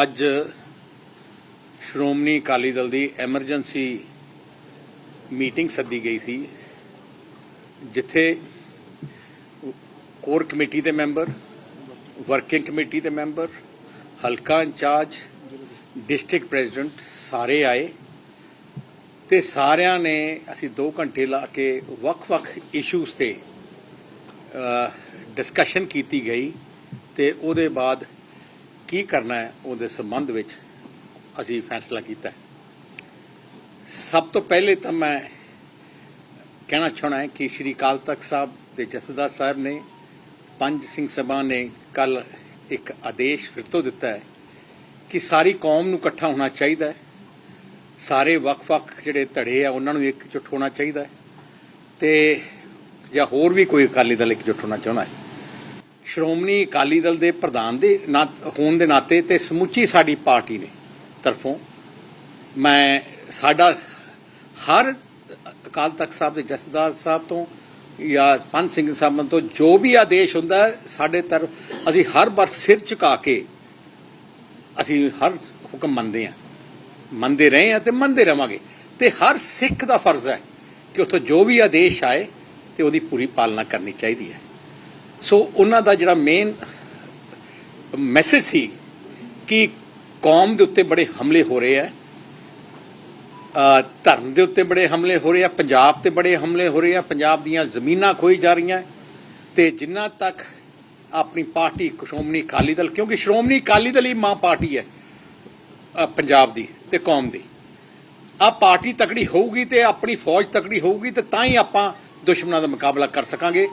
ਅੱਜ ਸ਼੍ਰੋਮਣੀ ਅਕਾਲੀ ਦਲ ਦੀ emergency meeting ਸੱਦੀ ਗਈ ਸੀ, ਜਿੱਥੇ ਕੋਰ ਕਮੇਟੀ ਦੇ ਮੈਂਬਰ, ਵਰਕਿੰਗ ਕਮੇਟੀ ਦੇ ਮੈਂਬਰ, ਹਲਕਾ ਇੰਚਾਰਜ, ਡਿਸਟ੍ਰਿਕਟ ਪ੍ਰੈਜ਼ੀਡੈਂਟ ਸਾਰੇ ਆਏ ਤੇ ਸਾਰਿਆਂ ਨੇ ਅਸੀਂ 2 ਘੰਟੇ ਲਾ ਕੇ ਵੱਖ-ਵੱਖ ਇਸ਼ੂਜ਼ ਤੇ ਡਿਸਕਸ਼ਨ ਕੀਤੀ ਗਈ ਤੇ ਉਹਦੇ ਬਾਅਦ ਕੀ ਕਰਨਾ ਹੈ, ਉਹਦੇ ਸੰਬੰਧ ਵਿੱਚ ਅਸੀਂ ਫੈਸਲਾ ਕੀਤਾ ਹੈ। ਸਭ ਤੋਂ ਪਹਿਲੇ ਤਾਂ ਮੈਂ ਕਹਿਣਾ ਚਾਹਣਾ ਹੈ ਕਿ ਸ਼੍ਰੀ ਅਕਾਲ ਤਖਤ ਸਾਹਿਬ ਦੇ ਜਥੇਦਾਰ ਸਾਹਿਬ ਨੇ, ਪੰਜ ਸਿੰਘ ਸਭਾ ਨੇ ਕੱਲ ਇੱਕ ਆਦੇਸ਼ ਫਿਰ ਤੋਂ ਦਿੱਤਾ ਹੈ ਕਿ ਸਾਰੀ ਕੌਮ ਨੂੰ ਇਕੱਠਾ ਹੋਣਾ ਚਾਹੀਦਾ ਹੈ। ਸਾਰੇ ਵੱਖ-ਵੱਖ ਜਿਹੜੇ ਧੜੇ ਆ, ਉਹਨਾਂ ਨੂੰ ਇਕਜੁੱਟ ਹੋਣਾ ਚਾਹੀਦਾ ਹੈ। ਤੇ ਜਾਂ ਹੋਰ ਵੀ ਕੋਈ ਅਕਾਲੀ ਦਲ ਇਕਜੁੱਟ ਹੋਣਾ ਚਾਹੁੰਦਾ ਹੈ। ਸ਼੍ਰੋਮਣੀ ਅਕਾਲੀ ਦਲ ਦੇ ਪ੍ਰਧਾਨ ਦੇ ਨਾ- ਹੋਣ ਦੇ ਨਾਤੇ ਤੇ ਸਮੁੱਚੀ ਸਾਡੀ ਪਾਰਟੀ ਨੇ ਤਰਫੋਂ ਮੈਂ ਸਾਡਾ ਹਰ ਅਕਾਲ ਤਖਤ ਸਾਹਿਬ ਦੇ ਜਥੇਦਾਰ ਸਾਹਿਬ ਤੋਂ ਜਾਂ ਪੰਜ ਸਿੰਘ ਸਾਹਿਬ ਤੋਂ ਜੋ ਵੀ ਆਦੇਸ਼ ਹੁੰਦਾ ਸਾਡੇ ਤਰਫ ਅਸੀਂ ਹਰ ਵਾਰ ਸਿਰ ਝੁਕਾ ਕੇ ਅਸੀਂ ਹਰ ਹੁਕਮ ਮੰਨਦੇ ਹਾਂ। ਮੰਨਦੇ ਰਹੇ ਹਾਂ ਤੇ ਮੰਨਦੇ ਰਵਾਂਗੇ। ਤੇ ਹਰ ਸਿੱਖ ਦਾ ਫਰਜ਼ ਹੈ ਕਿ ਉੱਥੋਂ ਜੋ ਵੀ ਆਦੇਸ਼ ਆਏ ਤੇ ਉਹਦੀ ਪੂਰੀ ਪਾਲਣਾ ਕਰਨੀ ਚਾਹੀਦੀ ਹੈ। ਸੋ ਉਹਨਾਂ ਦਾ ਜਿਹੜਾ ਮੇਨ ਮੈਸੇਜ ਸੀ ਕਿ ਕੌਮ ਦੇ ਉੱਤੇ ਬੜੇ ਹਮਲੇ ਹੋ ਰਹੇ ਆ ਧਰਮ ਦੇ ਉੱਤੇ ਬੜੇ ਹਮਲੇ ਹੋ ਰਹੇ ਆ, ਪੰਜਾਬ ਤੇ ਬੜੇ ਹਮਲੇ ਹੋ ਰਹੇ ਆ, ਪੰਜਾਬ ਦੀਆਂ ਜ਼ਮੀਨਾਂ ਖੋਈ ਜਾ ਰਹੀਆਂ, ਤੇ ਜਿੰਨਾ ਤੱਕ ਆਪਣੀ ਪਾਰਟੀ ਸ਼੍ਰੋਮਣੀ ਅਕਾਲੀ ਦਲ, ਕਿਉਂਕਿ ਸ਼੍ਰੋਮਣੀ ਅਕਾਲੀ ਦਲ ਹੀ ਮਾਂ ਪਾਰਟੀ ਹੈ ਪੰਜਾਬ ਦੀ ਤੇ ਕੌਮ ਦੀ। ਆ ਪਾਰਟੀ ਤਕੜੀ ਹੋਊਗੀ ਤੇ ਆਪਣੀ ਫੌਜ ਤਕੜੀ ਹੋਊਗੀ ਤੇ ਤਾਂ ਹੀ ਆਪਾਂ ਦੁਸ਼ਮਣਾਂ ਦਾ ਮੁਕਾਬਲਾ ਕਰ ਸਕਾਂਗੇ।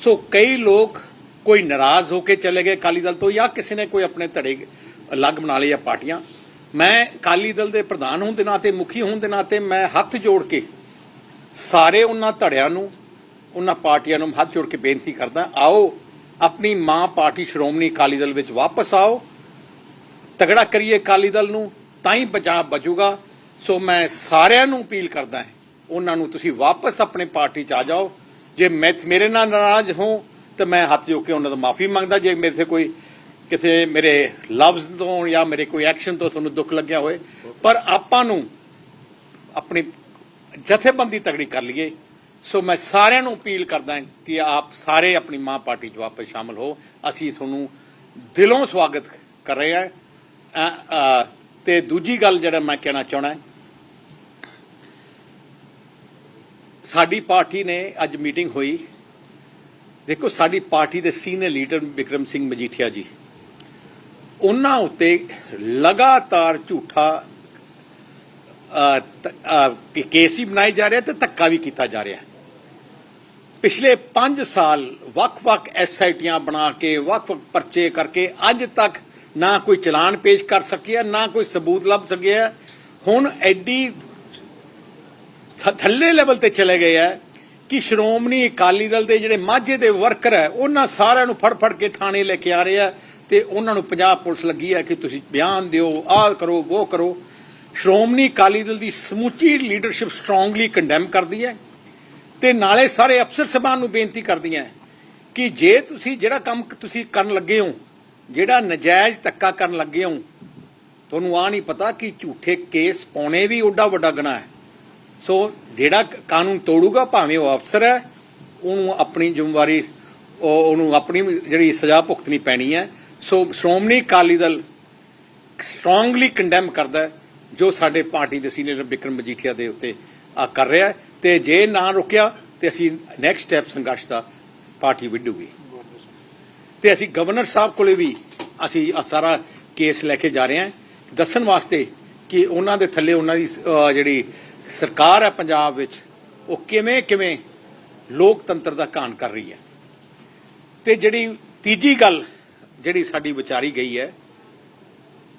ਸੋ ਕਈ ਲੋਕ ਕੋਈ ਨਾਰਾਜ਼ ਹੋ ਕੇ ਚਲੇ ਗਏ ਅਕਾਲੀ ਦਲ ਤੋਂ ਜਾਂ ਕਿਸੇ ਨੇ ਕੋਈ ਆਪਣੇ ਧੜੇ ਅਲੱਗ ਬਣਾ ਲਏ ਆ ਪਾਰਟੀਆਂ। ਮੈਂ ਅਕਾਲੀ ਦਲ ਦੇ ਪ੍ਰਧਾਨ ਹੋਣ ਦੇ ਨਾਤੇ, ਮੁਖੀ ਹੋਣ ਦੇ ਨਾਤੇ ਮੈਂ ਹੱਥ ਜੋੜ ਕੇ ਸਾਰੇ ਉਹਨਾਂ ਧੜਿਆਂ ਨੂੰ, ਉਹਨਾਂ ਪਾਰਟੀਆਂ ਨੂੰ ਹੱਥ ਜੋੜ ਕੇ ਬੇਨਤੀ ਕਰਦਾ, ਆਓ ਆਪਣੀ ਮਾਂ ਪਾਰਟੀ ਸ਼੍ਰੋਮਣੀ ਅਕਾਲੀ ਦਲ ਵਿੱਚ ਵਾਪਸ ਆਓ, ਤਗੜਾ ਕਰੀਏ ਅਕਾਲੀ ਦਲ ਨੂੰ, ਤਾਂ ਹੀ ਪੰਜਾਬ ਬਚੂਗਾ। ਸੋ ਮੈਂ ਸਾਰਿਆਂ ਨੂੰ ਅਪੀਲ ਕਰਦਾ ਹਾਂ, ਉਹਨਾਂ ਨੂੰ ਤੁਸੀਂ ਵਾਪਸ ਆਪਣੇ ਪਾਰਟੀ ਚ ਆ ਜਾਓ ਜੇ ਮੈਂ ਮੇਰੇ ਨਾਲ ਨਾਰਾਜ਼ ਹੋ ਤਾਂ ਮੈਂ ਹੱਥ ਜੋੜ ਕੇ ਉਹਨਾਂ ਦਾ ਮਾਫੀ ਮੰਗਦਾ। ਜੇ ਮੇਰੇ ਤੇ ਕੋਈ ਕਿਤੇ ਮੇਰੇ ਲਫ਼ਜ਼ ਤੋਂ ਜਾਂ ਮੇਰੇ ਕੋਈ ਐਕਸ਼ਨ ਤੋਂ ਤੁਹਾਨੂੰ ਦੁੱਖ ਲੱਗਿਆ ਹੋਏ ਪਰ ਆਪਾਂ ਨੂੰ ਆਪਣੀ ਜਥੇਬੰਦੀ ਤਗੜੀ ਕਰ ਲਈਏ। ਸੋ ਮੈਂ ਸਾਰਿਆਂ ਨੂੰ ਅਪੀਲ ਕਰਦਾ ਕਿ ਆਪ ਸਾਰੇ ਆਪਣੀ ਮਾਂ ਪਾਰਟੀ 'ਚ ਵਾਪਸ ਸ਼ਾਮਲ ਹੋ। ਅਸੀਂ ਤੁਹਾਨੂੰ ਦਿਲੋਂ ਸਵਾਗਤ ਕਰ ਰਹੇ ਹਾਂ। ਅ, ਤੇ ਦੂਜੀ ਗੱਲ ਜਿਹੜਾ ਮੈਂ ਕਹਿਣਾ ਚਾਹਣਾ ਹੈ ਸਾਡੀ ਪਾਰਟੀ ਨੇ ਅੱਜ ਮੀਟਿੰਗ ਹੋਈ। ਦੇਖੋ, ਸਾਡੀ ਪਾਰਟੀ ਦੇ ਸੀਨੀਅਰ ਲੀਡਰ ਵਿਕਰਮ ਸਿੰਘ ਮਜੀਠੀਆ ਜੀ, ਉਹਨਾਂ ਉੱਤੇ ਲਗਾਤਾਰ ਝੂਠਾ ਕੇਸ ਵੀ ਬਣਾਏ ਜਾ ਰਿਹਾ ਤੇ ਧੱਕਾ ਵੀ ਕੀਤਾ ਜਾ ਰਿਹਾ। ਪਿਛਲੇ 5 ਸਾਲ ਵੱਖ-ਵੱਖ ਐਸਆਈਟੀਆਂ ਬਣਾ ਕੇ, ਵੱਖ-ਵੱਖ ਪਰਚੇ ਕਰਕੇ ਅੱਜ ਤੱਕ ਨਾ ਕੋਈ ਚਲਾਨ ਪੇਸ਼ ਕਰ ਸਕਿਆ, ਨਾ ਕੋਈ ਸਬੂਤ ਲੱਭ ਸਕਿਆ। ਹੁਣ ਐਡੀ ਥੱਲੇ ਲੈਵਲ ਤੇ ਚਲੇ ਗਏ ਹੈ ਕਿ ਸ਼੍ਰੋਮਣੀ ਅਕਾਲੀ ਦਲ ਦੇ ਜਿਹੜੇ ਮਾਝੇ ਦੇ ਵਰਕਰ ਹੈ ਉਹਨਾਂ ਸਾਰਿਆਂ ਨੂੰ ਫੜ ਫੜ ਕੇ ਥਾਣੇ ਲੈ ਕੇ ਆ ਰਹੇ ਆ ਤੇ ਉਹਨਾਂ ਨੂੰ ਪੰਜਾਬ ਪੁਲਿਸ ਲੱਗੀ ਹੈ ਕਿ ਤੁਸੀਂ ਬਿਆਨ ਦਿਓ, ਆਹ ਕਰੋ, ਉਹ ਕਰੋ। ਸ਼੍ਰੋਮਣੀ ਅਕਾਲੀ ਦਲ ਦੀ ਸਮੁੱਚੀ ਲੀਡਰਸ਼ਿਪ ਸਟਰੋਂਗਲੀ ਕੰਡੈਮ ਕਰਦੀ ਹੈ ਤੇ ਨਾਲੇ ਸਾਰੇ ਅਫਸਰ ਸਭਾਨ ਨੂੰ ਬੇਨਤੀ ਕਰਦੀ ਹੈ ਕਿ ਜੇ ਤੁਸੀਂ ਜਿਹੜਾ ਕੰਮ ਤੁਸੀਂ ਕਰਨ ਲੱਗੇ ਹੋ, ਜਿਹੜਾ ਨਜਾਇਜ਼ ਧੱਕਾ ਕਰਨ ਲੱਗੇ ਹੋ, ਤੁਹਾਨੂੰ ਆ ਨਹੀਂ ਪਤਾ ਕਿ ਝੂਠੇ ਕੇਸ ਪਾਉਣੇ ਵੀ ਓਡਾ ਵੱਡਾ ਗੁਨਾਹ ਹੈ। ਸੋ ਜਿਹੜਾ ਕਾਨੂੰਨ ਤੋੜੂਗਾ, ਭਾਵੇਂ ਉਹ ਅਫਸਰ ਹੈ, ਉਹਨੂੰ ਆਪਣੀ ਜ਼ਿੰਮੇਵਾਰੀ ਉਹਨੂੰ ਆਪਣੀ ਜਿਹੜੀ ਸਜ਼ਾ ਭੁਗਤਣੀ ਪੈਣੀ ਹੈ। So Shiromani Akali Dal strongly condemn ਕਰਦਾ ਹੈ, ਜੋ ਸਾਡੇ ਪਾਰਟੀ ਦੇ ਸੀਨੀਅਰ ਬਿਕਰਮ ਮਜੀਠੀਆ ਦੇ ਉੱਤੇ ਆ ਕਰ ਰਿਹਾ ਹੈ। ਤੇ ਜੇ ਨਾ ਰੁਕਿਆ, ਤੇ ਅਸੀਂ ਨੈਕਸਟ ਸਟੈਪ ਸੰਘਰਸ਼ ਦਾ ਪਾਰਟੀ ਵਿੱਢੂਗੀ। ਤੇ ਅਸੀਂ ਗਵਰਨਰ ਸਾਹਿਬ ਕੋਲੇ ਵੀ ਅਸੀਂ ਆਹ ਸਾਰਾ ਕੇਸ ਲੈ ਕੇ ਜਾ ਰਹੇ ਹਾਂ। ਦੱਸਣ ਵਾਸਤੇ ਕਿ ਉਹਨਾਂ ਦੇ ਥੱਲੇ ਉਹਨਾਂ ਦੀ ਜਿਹੜੀ ਸਰਕਾਰ ਹੈ ਪੰਜਾਬ ਵਿੱਚ, ਉਹ ਕਿਵੇਂ ਕਿਵੇਂ ਲੋਕਤੰਤਰ ਦਾ ਘਾਣ ਕਰ ਰਹੀ ਹੈ। ਤੇ ਜਿਹੜੀ ਤੀਜੀ ਗੱਲ, ਜਿਹੜੀ ਸਾਡੀ ਵਿਚਾਰੀ ਗਈ ਹੈ,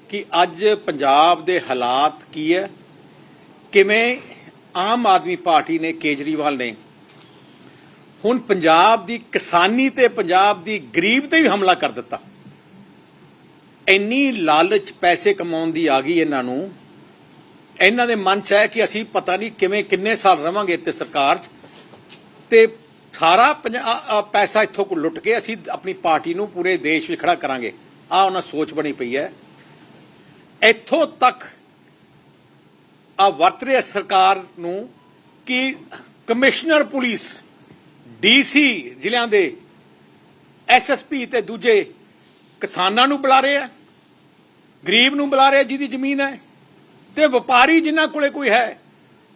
ਕਿ ਅੱਜ ਪੰਜਾਬ ਦੇ ਹਾਲਾਤ ਕੀ ਹੈ, ਕਿਵੇਂ ਆਮ ਆਦਮੀ ਪਾਰਟੀ ਨੇ ਕੇਜਰੀਵਾਲ ਨੇ ਹੁਣ ਪੰਜਾਬ ਦੀ ਕਿਸਾਨੀ ਤੇ ਪੰਜਾਬ ਦੀ ਗਰੀਬ ਤੇ ਵੀ ਹਮਲਾ ਕਰ ਦਿੱਤਾ। ਇੰਨੀ ਲਾਲਚ ਪੈਸੇ ਕਮਾਉਣ ਦੀ ਆ ਗਈ ਇਹਨਾਂ ਨੂੰ ਇਹਨਾਂ ਦੇ ਮਨ ਚ ਹੈ ਕਿ ਅਸੀਂ ਪਤਾ ਨਹੀਂ ਕਿਵੇਂ, ਕਿੰਨੇ ਸਾਲ ਰਵਾਂਗੇ ਇੱਥੇ ਸਰਕਾਰ 'ਚ। ਤੇ ਸਾਰਾ ਪੰਜਾ- ਪੈਸਾ ਇੱਥੋਂ ਕੋ ਲੁੱਟ ਕੇ ਅਸੀਂ ਆਪਣੀ ਪਾਰਟੀ ਨੂੰ ਪੂਰੇ ਦੇਸ਼ ਵਿੱਚ ਖੜਾ ਕਰਾਂਗੇ। ਆ ਉਹਨਾਂ ਸੋਚ ਬਣੀ ਪਈ ਹੈ। ਇੱਥੋਂ ਤੱਕ ਆ ਵਰਤ ਰਿਹਾ ਸਰਕਾਰ ਨੂੰ ਕਿ ਕਮਿਸ਼ਨਰ ਪੁਲਿਸ, ਡੀਸੀ ਜ਼ਿਲ੍ਹਿਆਂ ਦੇ ਐਸਐਸਪੀ ਤੇ ਦੂਜੇ ਕਿਸਾਨਾਂ ਨੂੰ ਬੁਲਾ ਰਹੇ ਆ ਗਰੀਬ ਨੂੰ ਬੁਲਾ ਰਹੇ ਜਿਹਦੀ ਜ਼ਮੀਨ ਹੈ। ਤੇ ਵਪਾਰੀ ਜਿਨ੍ਹਾਂ ਕੋਲੇ ਕੋਈ ਹੈ,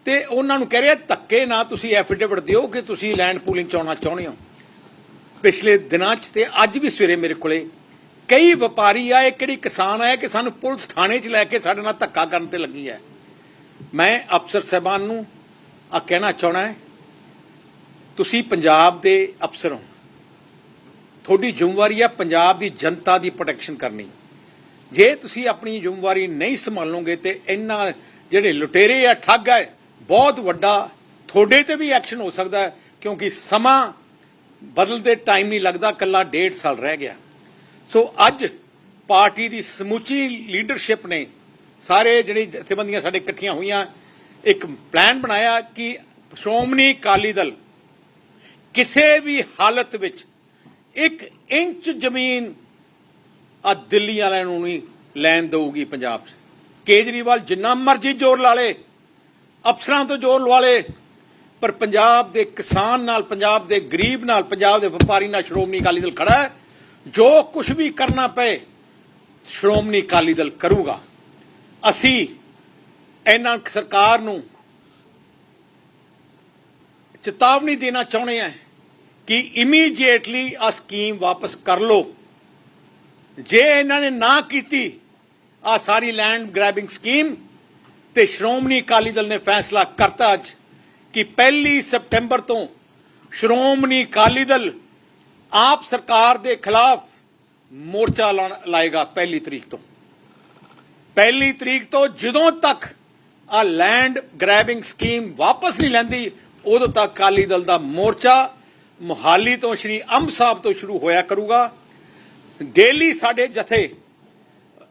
ਤੇ ਉਹਨਾਂ ਨੂੰ ਕਹਿ ਰਿਹਾ, ਧੱਕੇ ਨਾ ਤੁਸੀਂ ਐਫੀਡੇਵਿਟ ਦਿਓ ਕਿ ਤੁਸੀਂ ਲੈਂਡ ਪੂਲਿੰਗ ਚਾਉਣਾ ਚਾਹੁੰਦੇ ਹੋ। ਪਿਛਲੇ ਦਿਨਾਂ 'ਚ ਤੇ ਅੱਜ ਵੀ ਸਵੇਰੇ ਮੇਰੇ ਕੋਲੇ ਕਈ ਵਪਾਰੀ ਆਏ, ਕਿਹੜੀ ਕਿਸਾਨ ਆਏ ਕਿ ਸਾਨੂੰ ਪੁਲਿਸ ਥਾਣੇ 'ਚ ਲੈ ਕੇ ਸਾਡੇ ਨਾਲ ਧੱਕਾ ਕਰਨ ਤੇ ਲੱਗੀ ਹੈ। ਮੈਂ ਅਫਸਰ ਸਾਹਿਬਾਨ ਨੂੰ ਆ ਕਹਿਣਾ ਚਾਹਣਾ ਹੈ, ਤੁਸੀਂ ਪੰਜਾਬ ਦੇ ਅਫਸਰ ਹੋ। ਤੁਹਾਡੀ ਜ਼ਿੰਮੇਵਾਰੀ ਹੈ ਪੰਜਾਬ ਦੀ ਜਨਤਾ ਦੀ ਪ੍ਰੋਟੈਕਸ਼ਨ ਕਰਨੀ। ਜੇ ਤੁਸੀਂ ਆਪਣੀ ਜ਼ਿੰਮੇਵਾਰੀ ਨਹੀਂ ਸੰਭਾਲੋਗੇ ਤੇ ਇੰਨਾ ਜਿਹੜੇ ਲੁਟੇਰੇ ਆ, ਠੱਗ ਹੈ ਬਹੁਤ ਵੱਡਾ ਤੁਹਾਡੇ ਤੇ ਵੀ ਐਕਸ਼ਨ ਹੋ ਸਕਦਾ ਕਿਉਂਕਿ ਸਮਾਂ ਬਦਲਦੇ ਟਾਈਮ ਨਹੀਂ ਲੱਗਦਾ ਕੱਲਾ ਡੇਢ ਸਾਲ ਰਹਿ ਗਿਆ। ਸੋ ਅੱਜ ਪਾਰਟੀ ਦੀ ਸਮੁੱਚੀ ਲੀਡਰਸ਼ਿਪ ਨੇ ਸਾਰੇ ਜਿਹੜੇ ਜਥੇਬੰਦੀਆਂ ਸਾਡੇ ਇਕੱਠੀਆਂ ਹੋਈਆਂ, ਇੱਕ ਪਲਾਨ ਬਣਾਇਆ ਕਿ ਸ਼੍ਰੋਮਣੀ ਅਕਾਲੀ ਦਲ ਕਿਸੇ ਵੀ ਹਾਲਤ ਵਿੱਚ ਇੱਕ ਇੰਚ ਜ਼ਮੀਨ ਆ ਦਿੱਲੀ ਵਾਲਿਆਂ ਨੂੰ ਨਹੀਂ ਲੈਣ ਦਊਗੀ ਪੰਜਾਬ 'ਚ। ਕੇਜਰੀਵਾਲ ਜਿੰਨਾ ਮਰਜ਼ੀ ਜ਼ੋਰ ਲਾ ਲੇ, ਅਫਸਰਾਂ ਤੋਂ ਜ਼ੋਰ ਲਵਾ ਲੇ, ਪਰ ਪੰਜਾਬ ਦੇ ਕਿਸਾਨ ਨਾਲ, ਪੰਜਾਬ ਦੇ ਗਰੀਬ ਨਾਲ, ਪੰਜਾਬ ਦੇ ਵਪਾਰੀ ਨਾਲ ਸ਼੍ਰੋਮਣੀ ਅਕਾਲੀ ਦਲ ਖੜਾ ਹੈ। ਜੋ ਕੁਝ ਵੀ ਕਰਨਾ ਪਏ, ਸ਼੍ਰੋਮਣੀ ਅਕਾਲੀ ਦਲ ਕਰੂਗਾ। ਅਸੀਂ ਇਹਨਾਂ ਸਰਕਾਰ ਨੂੰ ਚੇਤਾਵਨੀ ਦੇਣਾ ਚਾਹੁੰਦੇ ਹਾਂ ਕਿ ਇਮੀਡੀਏਟਲੀ ਆ ਸਕੀਮ ਵਾਪਸ ਕਰ ਲਓ। ਜੇ ਇਹਨਾਂ ਨੇ ਨਾ ਕੀਤੀ ਆ ਸਾਰੀ ਲੈਂਡ ਗ੍ਰੈਬਿੰਗ ਸਕੀਮ ਤੇ ਸ਼੍ਰੋਮਣੀ ਅਕਾਲੀ ਦਲ ਨੇ ਫੈਸਲਾ ਕਰਤਾ ਅੱਜ ਕਿ 1 ਸਪਟੈਂਬਰ ਤੋਂ ਸ਼੍ਰੋਮਣੀ ਅਕਾਲੀ ਦਲ ਆਪ ਸਰਕਾਰ ਦੇ ਖਿਲਾਫ ਮੋਰਚਾ ਲਾਉਣ- ਲਾਏਗਾ ਪਹਿਲੀ ਤਰੀਕ ਤੋਂ। ਪਹਿਲੀ ਤਰੀਕ ਤੋਂ ਜਦੋਂ ਤੱਕ ਆ ਲੈਂਡ ਗ੍ਰੈਬਿੰਗ ਸਕੀਮ ਵਾਪਸ ਨਹੀਂ ਲੈਂਦੀ, ਉਦੋਂ ਤੱਕ ਅਕਾਲੀ ਦਲ ਦਾ ਮੋਰਚਾ ਮੁਹਾਲੀ ਤੋਂ ਸ਼੍ਰੀ ਅੰਬ ਸਾਹਿਬ ਤੋਂ ਸ਼ੁਰੂ ਹੋਇਆ ਕਰੂਗਾ। ਡੇਲੀ ਸਾਡੇ ਜਥੇ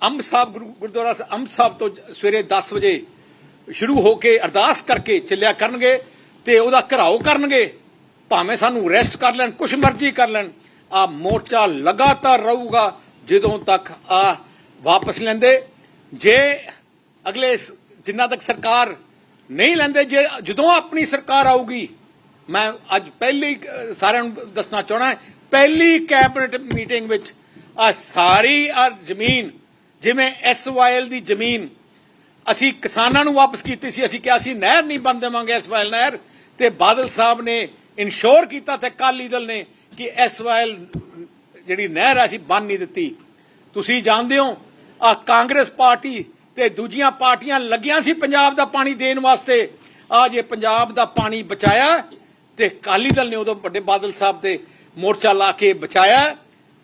ਅੰਬ ਸਾਹਿਬ ਗੁਰੂ- ਗੁਰਦੁਆਰਾ ਅੰਬ ਸਾਹਿਬ ਤੋਂ ਸਵੇਰੇ 10 ਵਜੇ ਸ਼ੁਰੂ ਹੋ ਕੇ ਅਰਦਾਸ ਕਰਕੇ ਚੱਲਿਆ ਕਰਨਗੇ ਤੇ ਉਹਦਾ ਘਰਾਓ ਕਰਨਗੇ, ਭਾਵੇਂ ਸਾਨੂੰ ਰੈਸਟ ਕਰ ਲੈਣ, ਕੁਛ ਮਰਜ਼ੀ ਕਰ ਲੈਣ, ਆ ਮੋਰਚਾ ਲਗਾਤਾਰ ਰਹੂਗਾ ਜਦੋਂ ਤੱਕ ਆ ਵਾਪਸ ਲੈਂਦੇ। ਜੇ ਅਗਲੇ ਜਿੰਨਾ ਤੱਕ ਸਰਕਾਰ ਨਹੀਂ ਲੈਂਦੇ, ਜੇ ਜਦੋਂ ਆਪਣੀ ਸਰਕਾਰ ਆਊਗੀ, ਮੈਂ ਅੱਜ ਪਹਿਲੀ ਸਾਰਿਆਂ ਨੂੰ ਦੱਸਣਾ ਚਾਹਣਾ ਪਹਿਲੀ ਕੈਬਨਿਟ ਮੀਟਿੰਗ ਵਿੱਚ ਆ ਸਾਰੀ ਆ ਜ਼ਮੀਨ, ਜਿਵੇਂ ਐਸਵਾਈਐਲ ਦੀ ਜ਼ਮੀਨ, ਅਸੀਂ ਕਿਸਾਨਾਂ ਨੂੰ ਵਾਪਸ ਕੀਤੀ ਸੀ, ਅਸੀਂ ਕਿਹਾ ਸੀ, ਨਹਿਰ ਨਹੀਂ ਬਣ ਦੇਵਾਂਗੇ ਐਸਵਾਈਐਲ ਨਹਿਰ, ਤੇ ਬਾਦਲ ਸਾਹਿਬ ਨੇ ਇਨਸ਼ੋਰ ਕੀਤਾ ਤੇ ਅਕਾਲੀ ਦਲ ਨੇ ਕਿ ਐਸਵਾਈਐਲ ਜਿਹੜੀ ਨਹਿਰ ਆ, ਅਸੀਂ ਬੰਨ ਨਹੀਂ ਦਿੱਤੀ। ਤੁਸੀਂ ਜਾਣਦੇ ਹੋ, ਆ ਕਾਂਗਰਸ ਪਾਰਟੀ ਤੇ ਦੂਜੀਆਂ ਪਾਰਟੀਆਂ ਲੱਗੀਆਂ ਸੀ ਪੰਜਾਬ ਦਾ ਪਾਣੀ ਦੇਣ ਵਾਸਤੇ। ਆ ਜੇ ਪੰਜਾਬ ਦਾ ਪਾਣੀ ਬਚਾਇਆ, ਤੇ ਅਕਾਲੀ ਦਲ ਨੇ ਉਦੋਂ ਵੱਡੇ ਬਾਦਲ ਸਾਹਿਬ ਤੇ ਮੋਰਚਾ ਲਾ ਕੇ ਬਚਾਇਆ।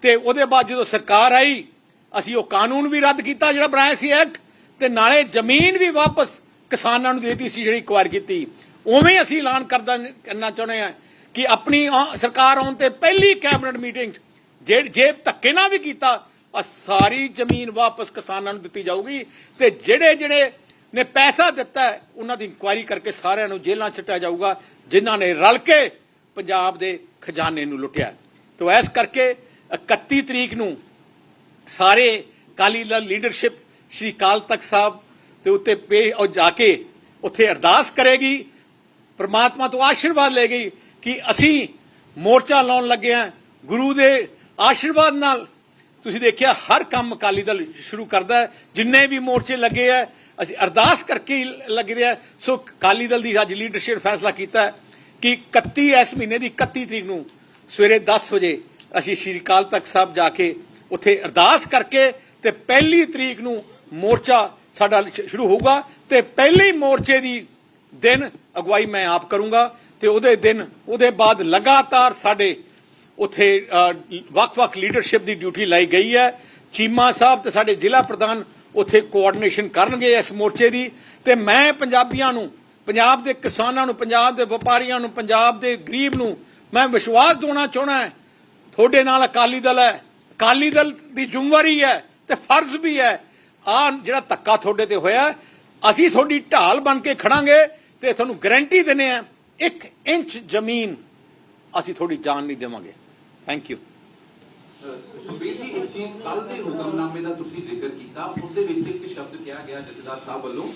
ਤੇ ਉਹਦੇ ਬਾਅਦ ਜਦੋਂ ਸਰਕਾਰ ਆਈ, ਅਸੀਂ ਉਹ ਕਾਨੂੰਨ ਵੀ ਰੱਦ ਕੀਤਾ ਜਿਹੜਾ ਬਣਾਇਆ ਸੀ ਐਕਟ ਤੇ ਨਾਲੇ ਜ਼ਮੀਨ ਵੀ ਵਾਪਸ ਕਿਸਾਨਾਂ ਨੂੰ ਦੇਤੀ ਸੀ ਜਿਹੜੀ ਕੁਆਰ ਕੀਤੀ। ਉਵੇਂ ਅਸੀਂ ਐਲਾਨ ਕਰਦਾ ਕਰਨਾ ਚਾਹੁੰਦੇ ਆ ਕਿ ਆਪਣੀ ਸਰਕਾਰ ਆਉਣ ਤੇ ਪਹਿਲੀ ਕੈਬਨਿਟ ਮੀਟਿੰਗ 'ਚ ਜੇ ਜੇ ਧੱਕੇ ਨਾਲ ਵੀ ਕੀਤਾ, ਆ ਸਾਰੀ ਜ਼ਮੀਨ ਵਾਪਸ ਕਿਸਾਨਾਂ ਨੂੰ ਦਿੱਤੀ ਜਾਊਗੀ ਤੇ ਜਿਹੜੇ ਜਿਹੜੇ ਨੇ ਪੈਸਾ ਦਿੱਤਾ, ਉਹਨਾਂ ਦੀ ਇਨਕੁਆਇਰੀ ਕਰਕੇ ਸਾਰਿਆਂ ਨੂੰ ਜੇਲ੍ਹਾਂ ਛੱਟਿਆ ਜਾਊਗਾ, ਜਿਨ੍ਹਾਂ ਨੇ ਰਲ ਕੇ ਪੰਜਾਬ ਦੇ ਖਜ਼ਾਨੇ ਨੂੰ ਲੁੱਟਿਆ। ਤੋ ਇਸ ਕਰਕੇ 31 ਤਰੀਕ ਨੂੰ ਸਾਰੇ ਅਕਾਲੀ ਦਲ ਲੀਡਰਸ਼ਿਪ ਸ਼੍ਰੀ ਕਾਲ ਤਖਤ ਸਾਹਿਬ ਤੇ ਉੱਤੇ ਪੇ ਉਹ ਜਾ ਕੇ ਉੱਥੇ ਅਰਦਾਸ ਕਰੇਗੀ, ਪ੍ਰਮਾਤਮਾ ਤੋਂ ਆਸ਼ੀਰਵਾਦ ਲਏਗੀ ਕਿ ਅਸੀਂ ਮੋਰਚਾ ਲਾਉਣ ਲੱਗੇ ਹਾਂ, ਗੁਰੂ ਦੇ ਆਸ਼ੀਰਵਾਦ ਨਾਲ। ਤੁਸੀਂ ਦੇਖਿਆ ਹਰ ਕੰਮ ਅਕਾਲੀ ਦਲ ਸ਼ੁਰੂ ਕਰਦਾ ਜਿੰਨੇ ਵੀ ਮੋਰਚੇ ਲੱਗੇ ਆ ਅਸੀਂ ਅਰਦਾਸ ਕਰਕੇ ਹੀ ਲੱਗਦੇ ਆ ਸੋ ਅਕਾਲੀ ਦਲ ਦੀ ਅੱਜ ਲੀਡਰਸ਼ਿਪ ਫੈਸਲਾ ਕੀਤਾ ਕਿ 31 ਇਸ ਮਹੀਨੇ ਦੀ 31 ਤਰੀਕ ਨੂੰ ਸਵੇਰੇ 10 ਵਜੇ ਅਸੀਂ ਸ਼੍ਰੀ ਅਕਾਲ ਤਖਤ ਸਾਹਿਬ ਜਾ ਕੇ ਉੱਥੇ ਅਰਦਾਸ ਕਰਕੇ ਤੇ ਪਹਿਲੀ ਤਰੀਕ ਨੂੰ ਮੋਰਚਾ ਸਾਡਾ ਸ਼ੁਰੂ ਹੋਊਗਾ ਤੇ ਪਹਿਲੇ ਮੋਰਚੇ ਦੀ ਦਿਨ ਅਗਵਾਈ ਮੈਂ ਆਪ ਕਰੂੰਗਾ ਤੇ ਉਹਦੇ ਦਿਨ, ਉਹਦੇ ਬਾਅਦ ਲਗਾਤਾਰ ਸਾਡੇ ਉੱਥੇ ਵੱਖ-ਵੱਖ ਲੀਡਰਸ਼ਿਪ ਦੀ ਡਿਊਟੀ ਲਾਈ ਗਈ ਹੈ। ਚੀਮਾ ਸਾਹਿਬ ਤੇ ਸਾਡੇ ਜ਼ਿਲ੍ਹਾ ਪ੍ਰਧਾਨ ਉੱਥੇ ਕੋਆਰਡੀਨੇਸ਼ਨ ਕਰਨਗੇ ਇਸ ਮੋਰਚੇ ਦੀ ਤੇ ਮੈਂ ਪੰਜਾਬੀਆਂ ਨੂੰ, ਪੰਜਾਬ ਦੇ ਕਿਸਾਨਾਂ ਨੂੰ, ਪੰਜਾਬ ਦੇ ਵਪਾਰੀਆਂ ਨੂੰ, ਪੰਜਾਬ ਦੇ ਗਰੀਬ ਨੂੰ ਮੈਂ ਵਿਸ਼ਵਾਸ ਦਿਵਾਉਣਾ ਚਾਹਣਾ ਹੈ ਤੁਹਾਡੇ ਨਾਲ ਅਕਾਲੀ ਦਲ ਹੈ, ਅਕਾਲੀ ਦਲ ਦੀ ਜ਼ਿੰਮੇਵਾਰੀ ਹੈ ਤੇ ਫਰਜ਼ ਵੀ ਹੈ। ਆ ਜਿਹੜਾ ਧੱਕਾ ਤੁਹਾਡੇ ਤੇ ਹੋਇਆ, ਅਸੀਂ ਤੁਹਾਡੀ ਢਾਲ ਬਣ ਕੇ ਖੜਾਂਗੇ ਤੇ ਤੁਹਾਨੂੰ ਗਾਰੰਟੀ ਦਿੰਨੇ ਆ ਇੱਕ ਇੰਚ ਜ਼ਮੀਨ ਅਸੀਂ ਤੁਹਾਡੀ ਜਾਨ ਨਹੀਂ ਦੇਵਾਂਗੇ। ਥੈਂਕ ਯੂ ਸੁਖਬੀਰ ਜੀ, ਇੱਕ ਚੀਜ਼ ਕੱਲ ਦੇ ਹੁਕਮਨਾਮੇ ਦਾ ਤੁਸੀਂ ਜ਼ਿਕਰ ਕੀਤਾ, ਉਸ ਦੇ ਵਿੱਚ ਇੱਕ ਸ਼ਬਦ ਕਿਹਾ ਗਿਆ ਜਥੇਦਾਰ ਸਾਹਿਬ ਵੱਲੋਂ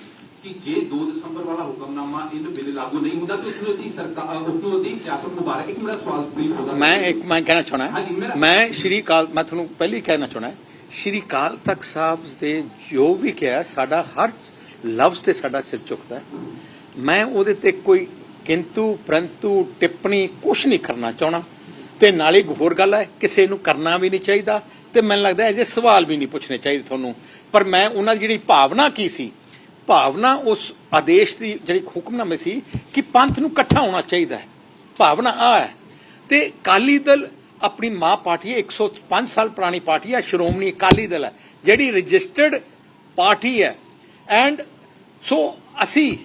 ਕਿ ਜੇ 2 ਦਸੰਬਰ ਵਾਲਾ ਹੁਕਮਨਾਮਾ ਇਹਨੂੰ ਬਿੱਲ ਲਾਗੂ ਨਹੀਂ ਹੁੰਦਾ ਤਾਂ ਉਸ ਨੂੰ ਉਹਦੀ ਸਰਕਾਰ ਨੂੰ ਉਹਦੀ ਸਿਆਸਤ ਮੁਬਾਰਕ ਇੱਕ ਮੇਰਾ ਸਵਾਲ ਪਲੀਜ਼ ਹੋਗਾ ਮੈਂ ਇੱਕ ਮੈਂ ਕਹਿਣਾ ਚਾਹਣਾ ਮੈਂ ਸ਼੍ਰੀ ਕਾਲ ਮੈਂ ਤੁਹਾਨੂੰ ਪਹਿਲੀ ਕਹਿਣਾ ਚਾਹਣਾ ਸ਼੍ਰੀ ਕਾਲ ਤਖਤ ਸਾਹਿਬ ਦੇ ਜੋ ਵੀ ਕਿਹਾ ਸਾਡਾ ਹਰ ਲਫ਼ਜ਼ ਤੇ ਸਾਡਾ ਸਿਰ ਝੁਕਦਾ ਹੈ। ਮੈਂ ਉਹਦੇ ਤੇ ਕੋਈ ਕਿੰਤੂ ਪ੍ਰੰਤੂ ਟਿੱਪਣੀ ਕੁਝ ਨਹੀਂ ਕਰਨਾ ਚਾਹਣਾ ਤੇ ਨਾਲੇ ਇੱਕ ਹੋਰ ਗੱਲ ਹੈ ਕਿਸੇ ਨੂੰ ਕਰਨਾ ਵੀ ਨਹੀਂ ਚਾਹੀਦਾ ਤੇ ਮੈਨੂੰ ਲੱਗਦਾ ਹੈ ਜੇ ਸਵਾਲ ਵੀ ਨਹੀਂ ਪੁੱਛਣੇ ਚਾਹੀਦੇ ਤੁਹਾਨੂੰ। ਪਰ ਮੈਂ ਉਹਨਾਂ ਦੀ ਜਿਹੜੀ ਭਾਵਨਾ ਕੀ ਸੀ ਭਾਵਨਾ ਉਸ ਆਦੇਸ਼ ਦੀ ਜਿਹੜੀ ਹੁਕਮਨਾਮੇ ਸੀ ਕਿ ਪੰਥ ਨੂੰ ਇਕੱਠਾ ਹੋਣਾ ਚਾਹੀਦਾ ਹੈ। ਭਾਵਨਾ ਆ ਹੈ। ਤੇ ਕਾਲੀ ਦਲ ਆਪਣੀ ਮਾਂ ਪਾਰਟੀ ਹੈ 105 ਸਾਲ ਪੁਰਾਣੀ ਪਾਰਟੀ ਹੈ, ਸ਼੍ਰੋਮਣੀ ਅਕਾਲੀ ਦਲ ਹੈ, ਜਿਹੜੀ ਰਜਿਸਟਰਡ ਪਾਰਟੀ ਹੈ। ਐਂਡ ਸੋ ਅਸੀਂ,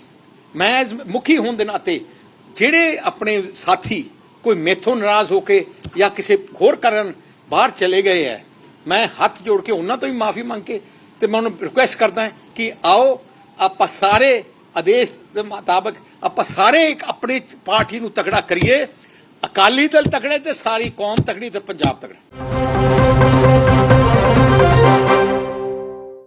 ਮੈਂ as ਮੁਖੀ ਹੋਣ ਦੇ ਨਾਤੇ ਜਿਹੜੇ ਆਪਣੇ ਸਾਥੀ ਕੋਈ ਮੇਥੋਂ ਨਾਰਾਜ਼ ਹੋ ਕੇ ਜਾਂ ਕਿਸੇ ਹੋਰ ਕਾਰਨ ਬਾਹਰ ਚਲੇ ਗਏ ਹੈ, ਮੈਂ ਹੱਥ ਜੋੜ ਕੇ ਉਹਨਾਂ ਤੋਂ ਵੀ ਮਾਫੀ ਮੰਗ ਕੇ ਤੇ ਮੈਂ ਉਹਨੂੰ ਰਿਕੁਐਸਟ ਕਰਦਾ ਕਿ ਆਓ ਆਪਾਂ ਸਾਰੇ ਆਦੇਸ਼ ਦੇ ਮੁਤਾਬਕ ਆਪਾਂ ਸਾਰੇ ਆਪਣੀ ਪਾਰਟੀ ਨੂੰ ਤਕੜਾ ਕਰੀਏ। ਅਕਾਲੀ ਦਲ ਤਕੜੇ ਤੇ ਸਾਰੀ ਕੌਮ ਤਕੜੀ ਤੇ ਪੰਜਾਬ ਤਕੜਾ।